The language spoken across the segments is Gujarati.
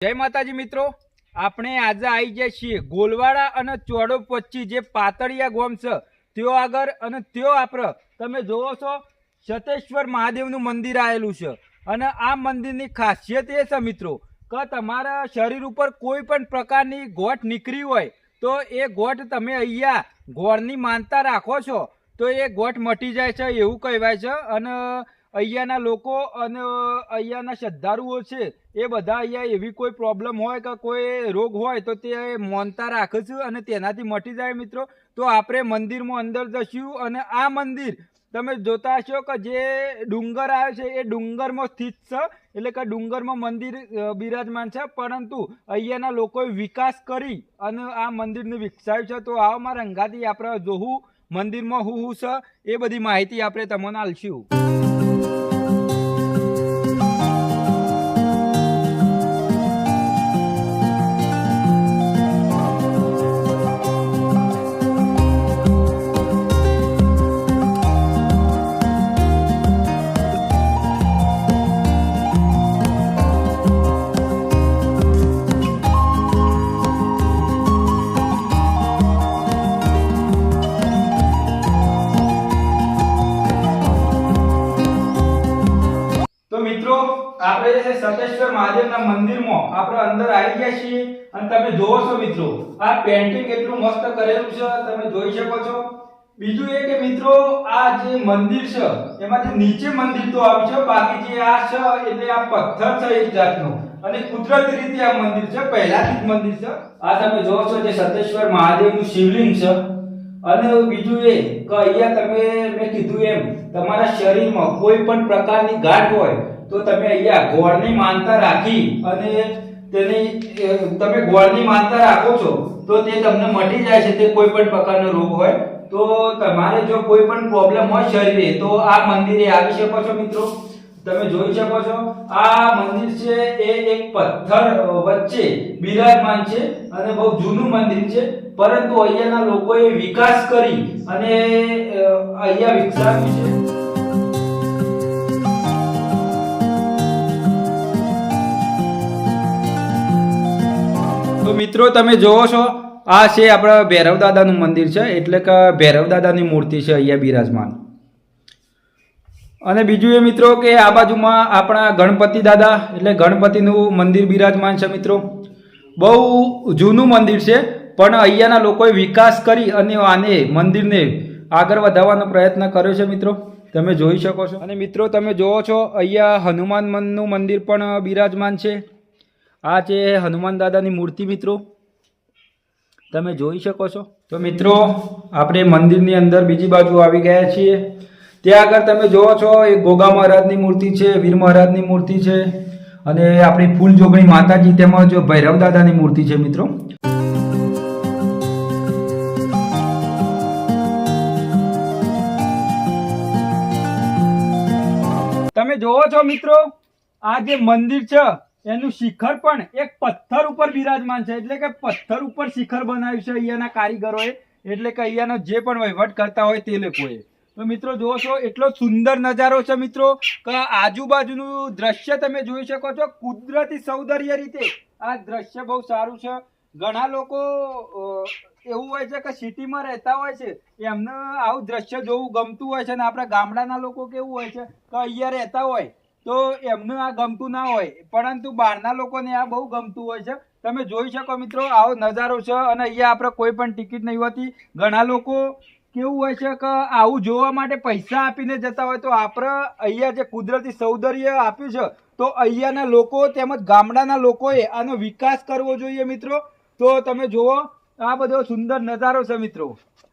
જય માતાજી મિત્રો, આપણે આજે આવી જાય છીએ ગોલવાડા અને ચોડો પચ્ચી જે પાતળિયા ગોમ છે, તેઓ આગળ અને તેઓ આપણે તમે જોવો છો સતેશ્વર મહાદેવનું મંદિર આવેલું છે. અને આ મંદિરની ખાસિયત એ છે મિત્રો, કે તમારા શરીર ઉપર કોઈ પણ પ્રકારની ગોઠ નીકળી હોય, તો એ ગોઠ તમે અહીંયા ગોળની માનતા રાખો છો, તો એ ગોઠ મટી જાય છે એવું કહેવાય છે. અને અહીંયાના લોકો અને અહીંયાના શ્રદ્ધાળુઓ છે, એ બધા અહીંયા એવી કોઈ પ્રોબ્લેમ હોય કે કોઈ રોગ હોય તો તે માનતા રાખે છે અને તેનાથી મટી જાય મિત્રો. તો આપણે મંદિરમાં અંદર જશું અને આ મંદિર તમે જોતા હશો કે જે ડુંગર આવે છે, એ ડુંગરમાં સ્થિત છે. એટલે કે ડુંગરમાં મંદિર બિરાજમાન છે. પરંતુ અહીંયાના લોકોએ વિકાસ કરી અને આ મંદિરને વિકસાવ્યું છે. તો આવો મારા અંગાથી આપણે જોવું મંદિરમાં હું હું છે, એ બધી માહિતી આપણે તમને આલશું તો આપણે જે સતેશ્વર મહાદેવના મંદિરમાં આપણે અંદર આવી ગયા છીએ અને તમે જોવો છો મિત્રો, આ પેન્ટિંગ એટલું મસ્ત કરેલું છે, તમે જોઈ શકો છો. બીજું એ કે મિત્રો, આ જે મંદિર છે, એમાંથી નીચે મંદિર તો આવ્યું છે, બાકી જે આ છે, એટલે આ પથ્થર છે એક જાતનો. અને કુદરતી રીતે આ મંદિર છે, પહેલાથી જ મંદિર છે. આ તમે જોવો છો જે સતેશ્વર મહાદેવનું શિવલિંગ છે. અને બીજું એ કે અહીંયા તમે મેં કીધું એમ, તમારા શરીરમાં કોઈ પણ પ્રકારની ગાંઠ હોય તો તમે અહીંયા ગોળની માનતા રાખી અને તેની તમે ગોળની માનતા રાખો છો, તો તે તમને મટી જાય છે, તે કોઈ પણ પ્રકારનો રોગ હોય. તો તમારે જો કોઈ પણ પ્રોબ્લેમ હોય શરીરે, તો આ મંદિરે આવી શકો છો મિત્રો. તમે જોઈ શકો છો, આ મંદિર છે, એ એક પથ્થર વચ્ચે બિરાજમાન છે અને બહુ જૂનું મંદિર છે. પરંતુ અહીંયાના લોકોએ વિકાસ કરી અને અહીંયા વિકસાવ્યું છે. તો મિત્રો તમે જોવો છો, આ છે આપણા ભૈરવ દાદાનું મંદિર છે, એટલે કે ભૈરવ દાદાની મૂર્તિ છે અહીંયા બિરાજમાન. અને બીજું એ મિત્રો કે આ બાજુમાં આપણા ગણપતિ દાદા, એટલે ગણપતિનું મંદિર બિરાજમાન છે મિત્રો. બહુ જૂનું મંદિર છે, પણ અહીંયાના લોકોએ વિકાસ કરી અને આને મંદિરને આગળ વધારવાનો પ્રયત્ન કર્યો છે મિત્રો. તમે જોઈ શકો છો. અને મિત્રો તમે જોવો છો, અહીંયા હનુમાન મનનું મંદિર પણ બિરાજમાન છે. આ છે હનુમાન દાદાની મૂર્તિ મિત્રો, તમે જોઈ શકો છો. તો મિત્રો, આપણે મંદિરની અંદર બીજી બાજુ આવી ગયા છીએ. ત્યાં આગળ તમે જોવો છો, એ ગોગા મહારાજની મૂર્તિ છે, વીર મહારાજની મૂર્તિ છે, અને આપણી ફૂલ જોગણી માતાજી તેમજ ભૈરવ દાદાની મૂર્તિ છે મિત્રો. તમે જોવો છો મિત્રો, આ જે મંદિર છે એનું શિખર પણ એક પથ્થર ઉપર બિરાજમાન છે. એટલે કે પથ્થર ઉપર શિખર બનાવ્યું છે અહીંયાના કારીગરોએ. એટલે કે અહીંયાનો જે પણ વહીવટ કરતા હોય તે લોકોએ. તો મિત્રો જોવો છો, એટલો સુંદર નજારો છે મિત્રો, કે આજુબાજુનું દ્રશ્ય તમે જોઈ શકો છો કુદરતી સૌંદર્ય રીતે. આ દ્રશ્ય બહુ સારું છે. ઘણા લોકો એવું હોય છે કે સિટીમાં રહેતા હોય છે. એમને આવું દ્રશ્ય જોવું ગમતું હોય છે અને આપણા ગામડાના લોકો કેવું હોય છે? કે અહીંયા રહેતા હોય. તો એમને આ ગમતું ના હોય. પરંતુ બહારના લોકોને આ બહુ ગમતું હોય છે. તમે જોઈ શકો મિત્રો, આવો નજારો છે અને અહીંયા આપણે કોઈ પણ ટિકિટ નહીં હોતી. ઘણા લોકો કેવું હોય છે કે આવું જોવા માટે પૈસા આપીને જતા હોય. તો આપણે અહીંયા જે કુદરતી સૌંદર્ય આપ્યું છે, તો અહીંયાના લોકો તેમજ ગામડાના લોકોએ આનો વિકાસ કરવો જોઈએ મિત્રો. તો તમે જુઓ, આ બધો સુંદર નજારો છે મિત્રો.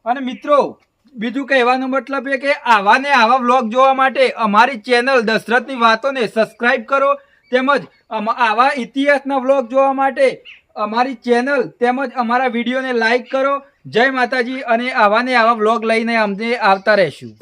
અને મિત્રો બીજું કહેવાનો મતલબ એ કે આવા ને આવા વ્લોગ જોવા માટે અમારી ચેનલ દશરથની વાતોને સબસ્ક્રાઇબ કરો. તેમજ આવા ઇતિહાસના વ્લોગ જોવા માટે અમારી ચેનલ તેમજ અમારા વિડીયોને લાઈક કરો. જય માતાજી અને આવા ને આવા વ્લોગ લઈને અમને આવતા રહેશું.